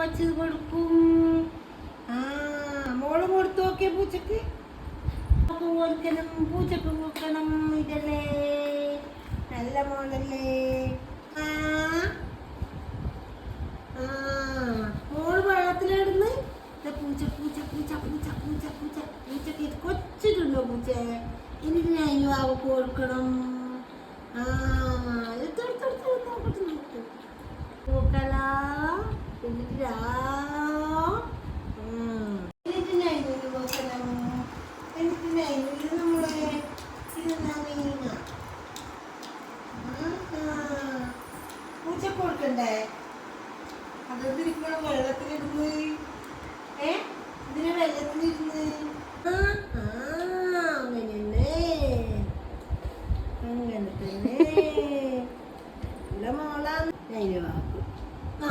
വച്ച് കൊടുക്കും മോൾ കൊടുത്തു നോക്കിയ പൂച്ചക്ക്. പൂച്ചക്ക് കൊടുക്കണം ഇതല്ലേ. നല്ല മോളല്ലേ. മോൾ വെള്ളത്തിലിടുന്ന്. പൂച്ച പൂച്ച പൂച്ച പൂച്ച പൂച്ച പൂച്ച പൂച്ചക്ക് കൊച്ചിട്ടുണ്ടോ പൂച്ച? ഇനി ഞാൻ അവക്ക് കൊടുക്കണം. ആ. കൊടുക്കണ്ടേ അതൊന്നും ഇരിക്കണം വെള്ളത്തിലിരുന്ന് ഏ ഇതിന് വെള്ളത്തിലിരുന്ന് അങ്ങനെ അങ്ങനെ തന്നെ മോളാണ് അതിന് വാക്ക് ആ